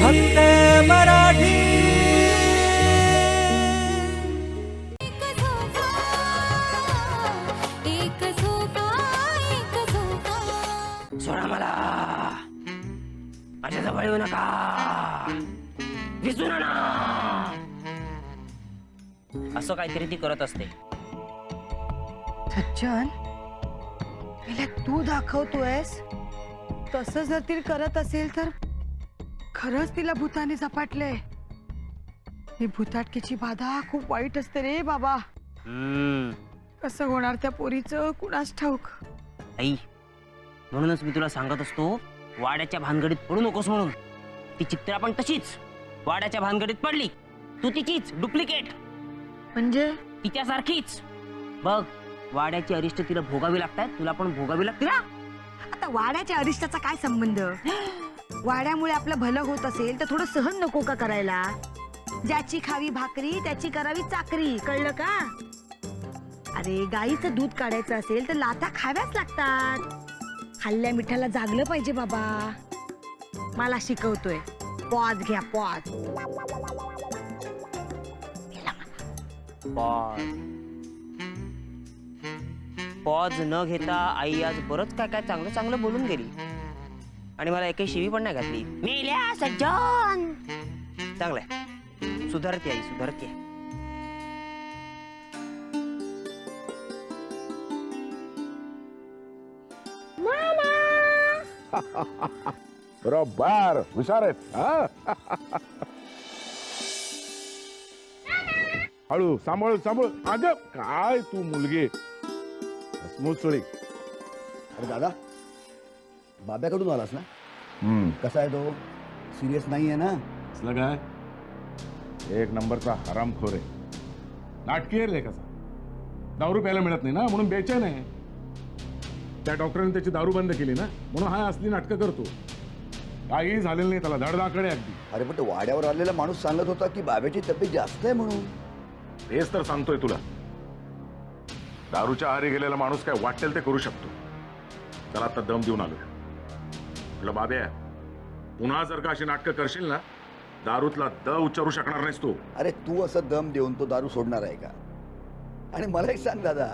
फक्त मराठी. सोडा मला. माझ्या जवळ येऊ नका. दिसू ना असं काहीतरी ती करत असते. सज्जन तिला तू दाखवतोयस? तसं जर ती करत असेल तर खरंच तिला भूताने झपाटले. ही भूताटकीची बाधा खूप वाईट असते रे बाबा. हम्म, कसं होणार त्या पोरीचं? कुणाच ठाऊक? आई म्हणूनच मी तुला सांगत असतो वाड्याच्या भानगडीत पडू नकोस म्हणून. ती चित्रा पण तशीच. वाड्याच्या भानगडीत पडली तू तिचीच डुप्लिकेट. म्हणजे? तिच्यासारखीच बघ वाड्याची अरिष्ट तिला भोगावी लागतात तुला पण भोगावी लागतील ना? आता वाड्याच्या अरिष्टाचा काय संबंध? वाड्यामुळे आपलं भलं होत असेल तर थोडं सहन नको का करायला? ज्याची खावी भाकरी त्याची करावी चाकरी कळलं का? अरे गाईचं दूध काढायचं असेल तर लाथा खाव्याच लागतात. खाल्ल्या मिठाला जागलं पाहिजे बाबा. मला शिकवतोय. पॉज घ्या पॉज. पॉज. पॉज न घेता आई आज बरंच काय काय चांगलं चांगलं बोलून गेली. आणि मला एकही शिवी पण नाही घातली. मेल्या सज्जन. चांगलंय सुधारते आई सुधारते. बरोबर हुशार आहेत हा? हळू सांभाळ सांभाळ. अगं काय तू मुलगी? मुचळी अरे दादा बाब्याकडून आलास ना? कसा आहे तो? सिरियस नाही आहे ना? असलं काय? एक नंबरचा हरामखोर आहे. नाटकी आहे रे कसा. दारू प्यायला मिळत नाही ना म्हणून बेचैन आहे. त्या डॉक्टरांनी त्याची दारू बंद केली ना म्हणून हा असली नाटकं करतो. काही झालेलं नाही त्याला धडधाकडे अगदी. अरे पण तो वाड्यावर आलेला माणूस सांगत होता की बाब्याची तब्येत जास्त आहे म्हणून. तेच तर सांगतोय तुला. दारूच्या आहारी गेलेला माणूस काय वाटेल ते करू शकतो. त्याला आता दम देऊन आलोय. म्हटलं बाब्या पुन्हा जर का अशी नाटकं करशील ना दारूतला द उच्चारू शकणार नाहीस तू. अरे तू असं दम देऊन तो दारू सोडणार आहे का? आणि मला एक सांग दादा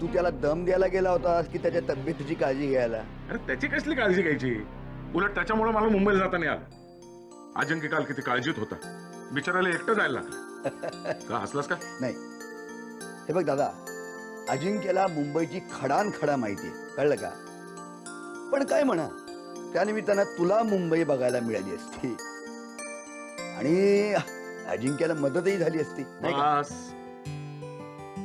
तू त्याला दम द्यायला गेला होतास की त्याच्या तब्येतीची काळजी घ्यायला? अरे त्याची कसली काळजी घ्यायची? उलट त्याच्यामुळे मला मुंबईला जाता नाही आलं. अजिंक्य काल किती काळजीत होता. बिचारायला एकटं जायला लागलं. का हसलास का? नाही. हे बघ दादा अजिंक्यला मुंबईची खडान खडा माहिती कळलं का? पण काय म्हणा? त्यानिमित्तानं तुला मुंबई बघायला मिळाली असती. आणि अजिंक्यला मदतही झाली असती नाही का? बस.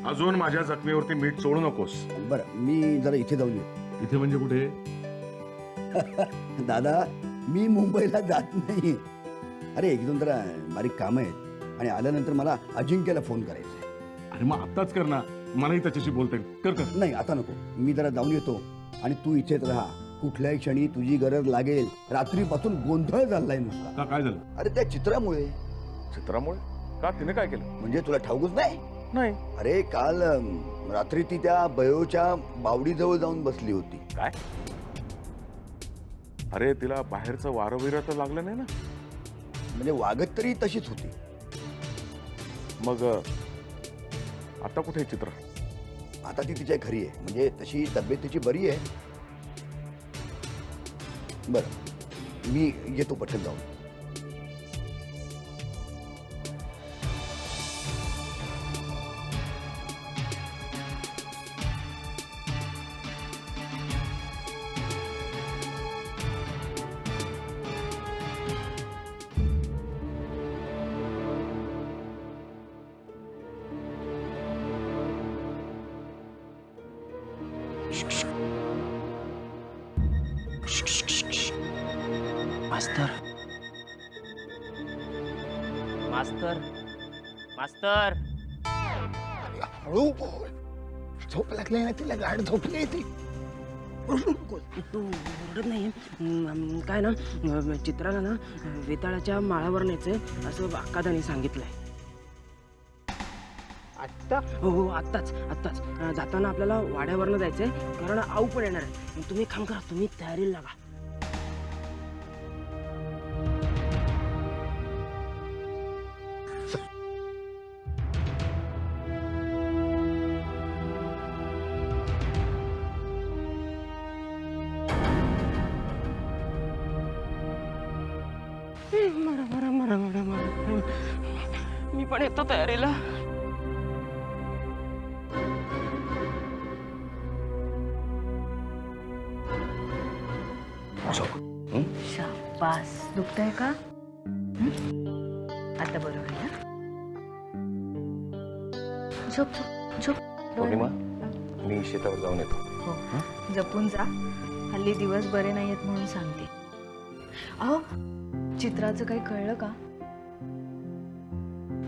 अजून माझ्या जखमीवरती मीठ चोळू नकोस. बरं मी जरा इथे जाऊन येतो. इथे म्हणजे कुठे? दादा मी मुंबईला जात नाही. अरे एक दोन जरा बारीक कामं आहेत. आणि आल्यानंतर मला अजिंक्यला फोन करायचा आहे अरे मग आत्ताच कर ना. मलाही त्याच्याशी बोलता येईल. कर कर. नाही आता नको. मी जरा जाऊन येतो. आणि तू इथेच राहा. कुठल्याही क्षणी तुझी गरज लागेल. रात्रीपासून गोंधळ झालाय नुसता. का काय झालं? अरे त्या चित्रामुळे. चित्रामुळे? का तिने काय केलं? म्हणजे तुला ठाऊकच नाही? नाही. अरे काल रात्री ती त्या बयोच्या बावडीजवळ जाऊन बसली होती. काय? अरे तिला बाहेरचं वारं विरं तर लागलं नाही ना? म्हणजे वागत तरी तशीच होती. मग अ, आता कुठे आहे चित्र? आता ती तिच्या घरी आहे. म्हणजे तशी तब्येत तिची बरी आहे. बरं मी येतो पटकन जाऊन Shh, shh. मास्तर. मास्तर. मास्तर. हळू बोल. झोप लागली ना तिला गाड झोपली ती. तू ओरडत नाही. अं, काय ना अं, चित्राला ना वेताळाच्या माळावर न्यायचंय असं अक्कादाने सांगितलंय. आत्ता? हो हो आत्ताच आत्ताच. अं, जाताना आपल्याला वाड्यावरनं जायचंय. कारण आऊ पण येणार आहे. तुम्ही एक काम करा तुम्ही तयारीला लागा. मरा मरा मरा मरा मरा. मी पण येतो तयारीला. शाबास. दुखतंय का? आता बरोबर आहे ना झोप झोप झोप. पौर्णिमा मी शेतावर जाऊन येतो. हो. जपून जा. हल्ली दिवस बरे नाहीयेत म्हणून सांगते. अहो चित्राचं काही कळलं का?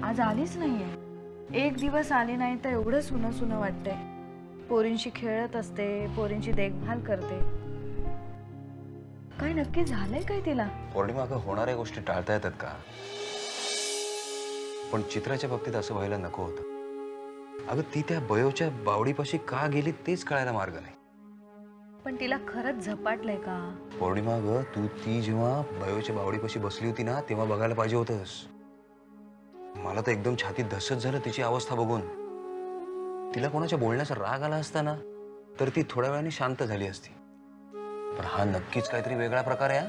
आज आलीच नाहीये. एक दिवस आली नाही तर एवढं सुनं सुनं वाटतंय. पोरींशी खेळत असते पोरींची देखभाल करते. काय नक्की झालंय काय तिला? पौर्णिमा अगं होणाऱ्या गोष्टी टाळता येतात का? पण चित्राच्या बाबतीत असं व्हायला नको होतं. अगं ती त्या बयोच्या बावडीपाशी का गेली तेच कळायला मार्ग नाही. पण तिला खरंच झपाटलंय का? पौर्णिमा अगं तू ती जेव्हा बयोच्या बावडीपाशी बसली होती ना तेव्हा बघायला पाहिजे होतंस. मला तर एकदम छातीत धसत झालं तिची अवस्था बघून. तिला कोणाच्या बोलण्याचा राग आला असता ना तर ती थोड्या वेळाने शांत झाली असती. पण हा नक्कीच काहीतरी वेगळा प्रकार आहे.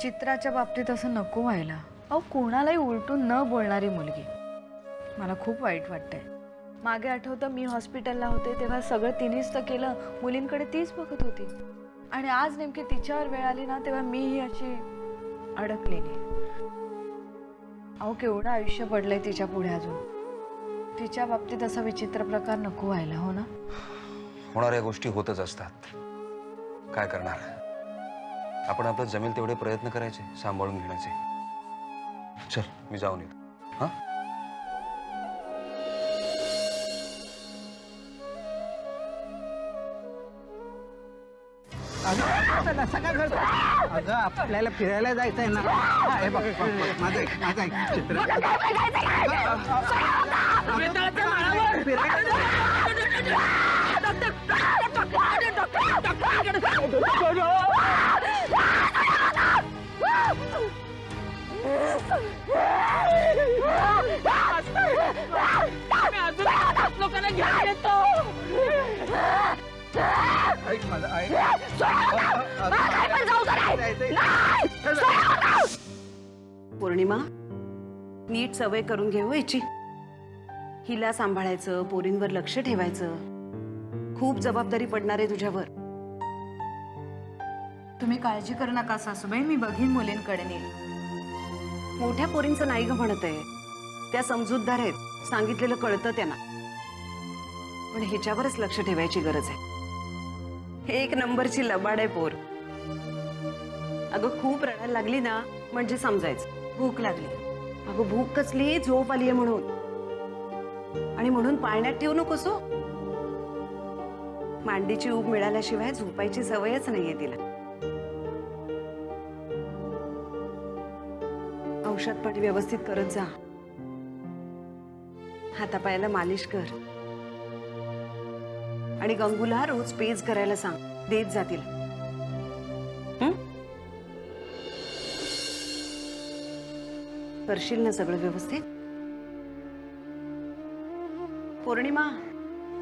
चित्राच्या बाबतीत असं नको व्हायला. अहो कोणालाही उलटून न बोलणारी मुलगी. मला खूप वाईट वाटतंय. मागे आठवतं मी हॉस्पिटलला होते तेव्हा सगळं तिनेच तर केलं. मुलींकडे तीच बघत होती. आणि आज नेमकी तिच्यावर वेळ आली ना तेव्हा मीही अशी अडकलेली. अहो केवढं आयुष्य पडलंय तिच्या पुढे अजून. तिच्या बाबतीत असा विचित्र प्रकार नको व्हायला हो ना? होणाऱ्या गोष्टी होतच असतात. काय करणार? आपण आपलं जमेल तेवढे प्रयत्न करायचे सांभाळून घेण्याचे. चल मी जाऊन येतो. हा? अगं आपल्याला फिरायला जायचंय ना हा, हे बघ बघ, बघ, माझं ऐक, माझं ऐक, चित्र फिरायला पौर्णिमा. नीट सवय करून घेऊ याची. हिला सांभाळायचं पोरींवर लक्ष ठेवायचं. खूप जबाबदारी पडणार आहे तुझ्यावर. तुम्ही काळजी करू नका सासूबाई मी बघीन मुलींकडे नेईल मोठ्या पोरींचं नाही ग म्हणत आहे. त्या समजूतदार आहेत. सांगितलेलं कळतं त्यांना. पण ह्याच्यावरच लक्ष ठेवायची गरज आहे. हे एक नंबरची लबाड आहे पोर. अगं खूप रडायला लागली ना म्हणजे समजायचं. भूक लागली. अगं भूक कसली? झोप आलीये म्हणून. आणि म्हणून पाळण्यात ठेवू नकोस हो. मांडीची ऊब मिळाल्याशिवाय झोपायची सवयच नाहीये तिला. औषध व्यवस्थित करत जा. हातापायाला मालिश कर. आणि गंगूला रोज पेज करायला सांग. देत जातील करशील ना सगळं व्यवस्थित? पौर्णिमा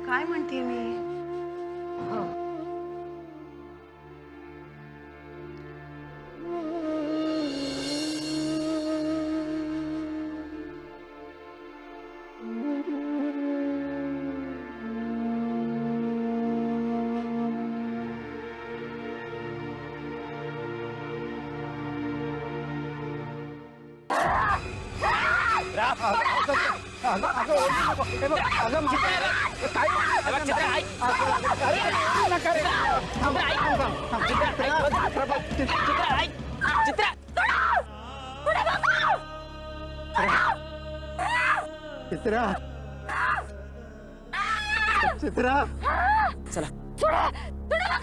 काय म्हणते मी? हो. चित्रा चित्रा चला